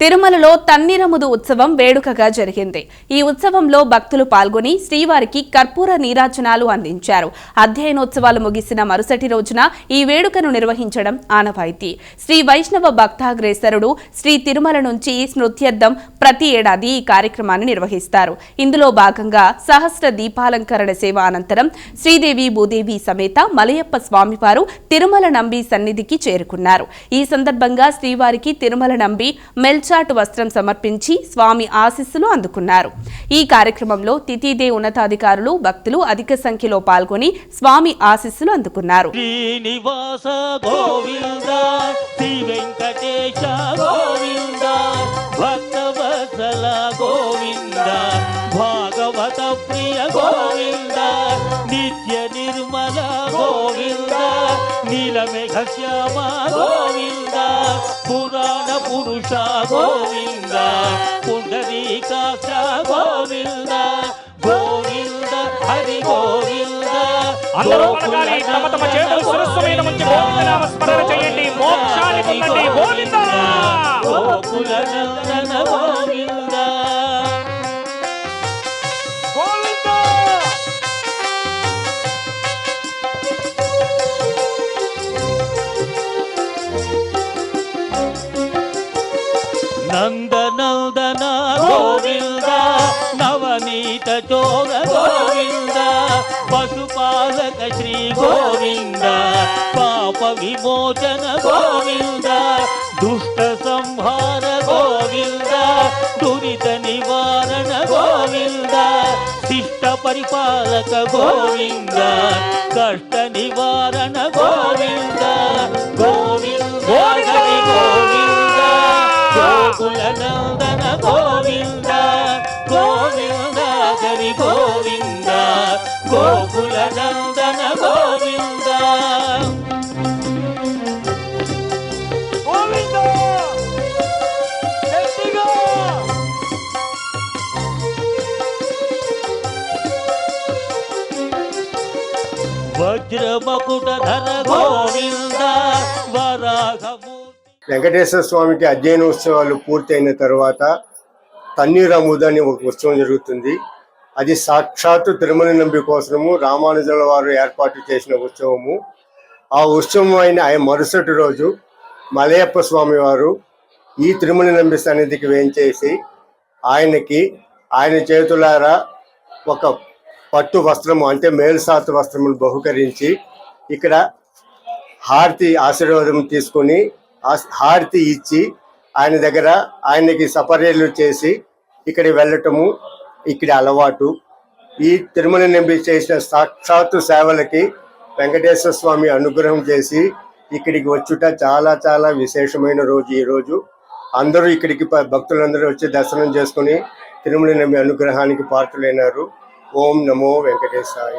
తిరుమలలో తన్నిరముదు ఉత్సవం వేడుకగా జరిగింది. ఈ ఉత్సవంలో భక్తులు పాల్గొని శ్రీవారికి కర్పూర నీరాజనాలు అందించారు. అధ్యయనోత్సవాలు ముగిసిన మరుసటి రోజున ఈ వేడుకను నిర్వహించడం ఆనవాయితీ. శ్రీ వైష్ణవ భక్తాగ్రేసరుడు శ్రీ తిరుమల నుంచి స్మృత్యర్థం ప్రతి ఏడాది ఈ కార్యక్రమాన్ని నిర్వహిస్తారు. ఇందులో భాగంగా సహస్ర దీపాలంకరణ సేవ అనంతరం శ్రీదేవి భూదేవి సమేత మలయప్ప స్వామివారు తిరుమల నంబి సన్నిధికి చేరుకున్నారు. ఈ సందర్భంగా శ్రీవారికి తిరుమల నంబి మెల్చాటు వస్త్రం సమర్పించి స్వామి ఆశీస్సులు అందుకున్నారు. ఈ కార్యక్రమంలో తితిదే ఉన్నతాధికారులు భక్తులు అధిక సంఖ్యలో పాల్గొని స్వామి ఆశీస్సులు అందుకున్నారు. శ్రీనివాస గోవింద శ్రీ వెంకటేశ గోవింద భక్తవత్సల గోవింద భాగవత ప్రియ గోవింద నిత్య నిర్మల గోవింద నీలమేఘ శ్యామ గోవింద. పురాణ పురుష గోవింద పుండరీకాక్ష గోవింద గోవింద హరి గోవింద. అందరూ పలకాలి తమ తమ చేతులు శిరస్సు మీద ఉంచి గోవిందనామ స్మరణ చేయండి. మోక్షాన్ని పొందండి. గోవింద! గోకుల నందన గోవింద గోవింద నందనందన గోవింద నవనీత చోర గోవింద పశుపాలక శ్రీ గోవింద పాప విమోచన గోవింద దుష్ట సంహార గోవింద దురిత నివారణ గోవింద శిష్ట పరిపాలక గోవింద కష్ట నివారణ గోవింద గోవింద హరి గోవింద గోకుల నందన గోవింద గోవింద గట్టిగా వజ్రమకుట ధర గోవింద వరాహమూర్తి వెంకటేశ్వర స్వామికి అధ్యయనోత్సవాలు పూర్తయిన తర్వాత తన్నీరముద అని ఒక ఉత్సవం జరుగుతుంది అది సాక్షాత్తు తిరుమల నంబి కోసము రామానుజుల వారు ఏర్పాటు చేసిన ఉత్సవము. ఆ ఉత్సవం అయిన ఆయన మరుసటి రోజు మలయప్ప స్వామి వారు ఈ తిరుమల నంబి సన్నిధికి వేయించేసి ఆయనకి ఆయన చేతులారా ఒక పట్టు వస్త్రము అంటే మేల్సాతు వస్త్రమును బహుకరించి ఇక్కడ హారతి ఆశీర్వాదం తీసుకొని హారతి ఇచ్చి ఆయన దగ్గర ఆయనకి సపర్యలు చేసి ఇక్కడ వెళ్ళటము ఇక్కడ అలవాటు. ఈ తిరుమల నింపి చేసిన సాక్షాత్తు సేవలకి వెంకటేశ్వర స్వామి అనుగ్రహం చేసి ఇక్కడికి వచ్చుట చాలా చాలా విశేషమైన రోజు ఈ రోజు. అందరూ ఇక్కడికి భక్తులందరూ వచ్చి దర్శనం చేసుకుని తిరుమల నింపి అనుగ్రహానికి పాత్రులైనారు. ఓం నమో వెంకటేశాయ.